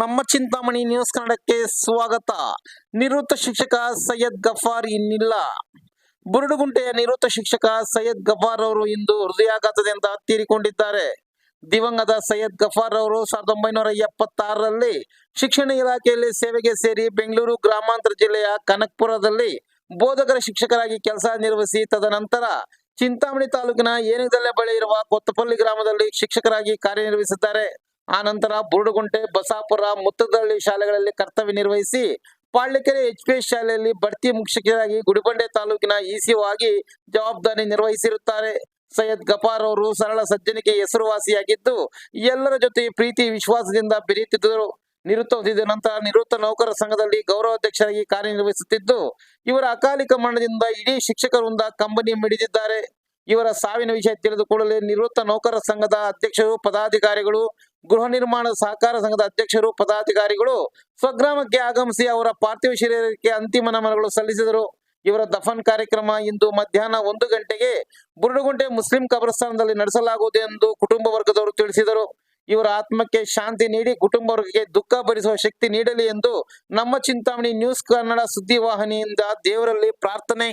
ನಮ್ಮ ಚಿಂತಾಮಣಿ ನ್ಯೂಸ್ ಕನ್ನಡಕ್ಕೆ ಸ್ವಾಗತ. ನಿವೃತ್ತ ಶಿಕ್ಷಕ ಸೈಯದ್ ಗಫಾರ್ ಇನ್ನಿಲ್ಲ. ಬುರುಡುಗುಂಟೆಯ ನಿವೃತ್ತ ಶಿಕ್ಷಕ ಸೈಯದ್ ಗಫಾರ್ ಅವರು ಇಂದು ಹೃದಯಾಘಾತದಿಂದ ತೀರಿಕೊಂಡಿದ್ದಾರೆ. ದಿವಂಗತ ಸೈಯದ್ ಗಫಾರ್ ಅವರು ಸಾವಿರದ ಒಂಬೈನೂರ ಎಪ್ಪತ್ತಾರರಲ್ಲಿ ಶಿಕ್ಷಣ ಇಲಾಖೆಯಲ್ಲಿ ಸೇವೆಗೆ ಸೇರಿ ಬೆಂಗಳೂರು ಗ್ರಾಮಾಂತರ ಜಿಲ್ಲೆಯ ಕನಕಪುರದಲ್ಲಿ ಬೋಧಕರ ಶಿಕ್ಷಕರಾಗಿ ಕೆಲಸ ನಿರ್ವಹಿಸಿ, ತದನಂತರ ಚಿಂತಾಮಣಿ ತಾಲೂಕಿನ ಏನಿದಲ್ಲೇ ಬಳಿ ಇರುವ ಕೊತ್ತಪಲ್ಲಿ ಗ್ರಾಮದಲ್ಲಿ ಶಿಕ್ಷಕರಾಗಿ ಕಾರ್ಯನಿರ್ವಹಿಸಿದ್ದಾರೆ. ಆ ನಂತರ ಬುರುಡುಗುಂಟೆ, ಬಸಾಪುರ ಮುತ್ತದಳ್ಳಿ ಶಾಲೆಗಳಲ್ಲಿ ಕರ್ತವ್ಯ ನಿರ್ವಹಿಸಿ ಪಾಳ್ಯಕೆರೆ ಎಚ್ ಪಿ ಎಸ್ ಶಾಲೆಯಲ್ಲಿ ಬಡ್ತಿ ಮುಖ್ಯಕರಾಗಿ ಗುಡಿಬಂಡೆ ತಾಲೂಕಿನ ಇಸಿಒ ಆಗಿ ಜವಾಬ್ದಾರಿ ನಿರ್ವಹಿಸಿರುತ್ತಾರೆ. ಸೈಯದ್ ಗಫಾರ್ ಅವರು ಸರಳ ಸಜ್ಜನಿಕೆ ಹೆಸರುವಾಸಿಯಾಗಿದ್ದು, ಎಲ್ಲರ ಜೊತೆ ಪ್ರೀತಿ, ವಿಶ್ವಾಸದಿಂದ ಬೆರೆಯುತ್ತಿದ್ದರು. ನಿವೃತ್ತ ಹೊಂದಿದ ನಂತರ ನಿವೃತ್ತ ನೌಕರ ಸಂಘದಲ್ಲಿ ಗೌರವಾಧ್ಯಕ್ಷರಾಗಿ ಕಾರ್ಯನಿರ್ವಹಿಸುತ್ತಿದ್ದು, ಇವರ ಅಕಾಲಿಕ ಮರಣದಿಂದ ಇಡೀ ಶಿಕ್ಷಕರಿಂದ ಕಂಬನಿ ಮಿಡಿದಿದ್ದಾರೆ. ಇವರ ಸಾವಿನ ವಿಷಯ ತಿಳಿದುಕೊಳ್ಳಲು ನಿವೃತ್ತ ನೌಕರ ಸಂಘದ ಅಧ್ಯಕ್ಷರು, ಪದಾಧಿಕಾರಿಗಳು, ಗೃಹ ನಿರ್ಮಾಣ ಸಹಕಾರ ಸಂಘದ ಅಧ್ಯಕ್ಷರು, ಪದಾಧಿಕಾರಿಗಳು ಸ್ವಗ್ರಾಮಕ್ಕೆ ಆಗಮಿಸಿ ಅವರ ಪಾರ್ಥಿವ ಶರೀರಕ್ಕೆ ಅಂತಿಮ ನಮನಗಳು ಸಲ್ಲಿಸಿದರು. ಇವರ ದಫನ್ ಕಾರ್ಯಕ್ರಮ ಇಂದು ಮಧ್ಯಾಹ್ನ ಒಂದು ಗಂಟೆಗೆ ಬುರುಡುಗುಂಟೆ ಮುಸ್ಲಿಂ ಕಬ್ರಸ್ಥಾನದಲ್ಲಿ ನಡೆಸಲಾಗುವುದು ಎಂದು ಕುಟುಂಬ ವರ್ಗದವರು ತಿಳಿಸಿದರು. ಇವರ ಆತ್ಮಕ್ಕೆ ಶಾಂತಿ ನೀಡಿ ಕುಟುಂಬ ವರ್ಗಕ್ಕೆ ದುಃಖ ಭರಿಸುವ ಶಕ್ತಿ ನೀಡಲಿ ಎಂದು ನಮ್ಮ ಚಿಂತಾಮಣಿ ನ್ಯೂಸ್ ಕನ್ನಡ ಸುದ್ದಿ ವಾಹಿನಿಯಿಂದ ದೇವರಲ್ಲಿ ಪ್ರಾರ್ಥನೆ.